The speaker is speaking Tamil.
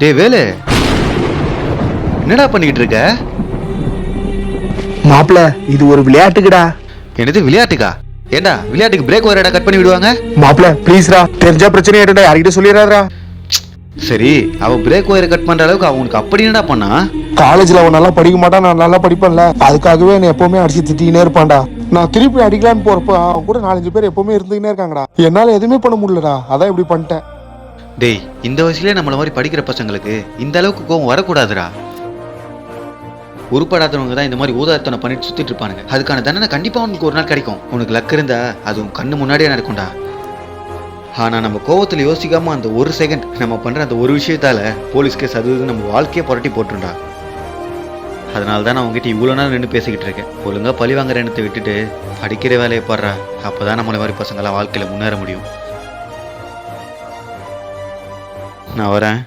டே வேலு. என்னடா பண்ணிக்கிட்டு இருக்க? மாப்பிள இது ஒரு விளையாட்டுக்குடா. என்னது விளையாட்டுக்கா? ஏண்டா விளையாட்டுக்கு பிரேக் வரடா கட் பண்ணி விடுவாங்க? மாப்பிள ப்ளீஸ்ரா தெரிஞ்சா பிரச்சனை ஆயிடும்டா யார்கிட்ட சொல்லிடுறாரா சரி அவ பிரேக் ஒயர் கட் பண்ற அளவுக்கு அவனுக்கு அப்படி என்னடா பண்ணா? காலேஜ்ல அவன் நல்லா படிக்க மாட்டான் நான் நல்லா படிப்பேன்ல. அதுக்காகவே என்ன எப்பவுமே அடிச்சு திட்டினே இருப்பான்டா. நான் திருப்பி அடிக்கலான்னு போறப்ப அவன் கூட நாலஞ்சு பேர் எப்பவுமே இருந்துக்கினே இருக்காங்கடா. என்னால எதுவுமே பண்ண முடியலடா. அதான் இப்படி பண்ணிட்டேன். டேய் இந்த வயசுலயே நம்மள மாதிரி படிக்கிற பசங்களுக்கு இந்த அளவுக்கு கோவம் வரக்கூடாதுடா. உருப்படாதவங்க தான் இந்த மாதிரி ஊதாரத்தனை பண்ணிட்டு சுத்திட்டு இருப்பானுங்க. அதுக்கான தண்டனை கண்டிப்பா உனக்கு ஒரு நாள் கிடைக்கும். உனக்கு லக் இருந்தா அது உன் கண்ணு முன்னாடியே நடக்கும்டா. ஆனா நம்ம கோவத்துல யோசிக்காம அந்த ஒரு செகண்ட் நம்ம பண்ற அந்த ஒரு விஷயத்தால போலீஸ் கேஸ் அது நம்ம வாழ்க்கையை புரட்டி போட்டுருண்டா அதனால தான் நான் உங்ககிட்ட இவ்வளோ நேரம் நின்று பேசிக்கிட்டு இருக்கேன். ஒழுங்கா பழி வாங்குற எண்ணத்தை விட்டுட்டு படிக்கிற வேலையை பாடுறா. அப்பதான் நம்மளை மாதிரி பசங்களாம் வாழ்க்கையில முன்னேற முடியும். நான் வரேன்.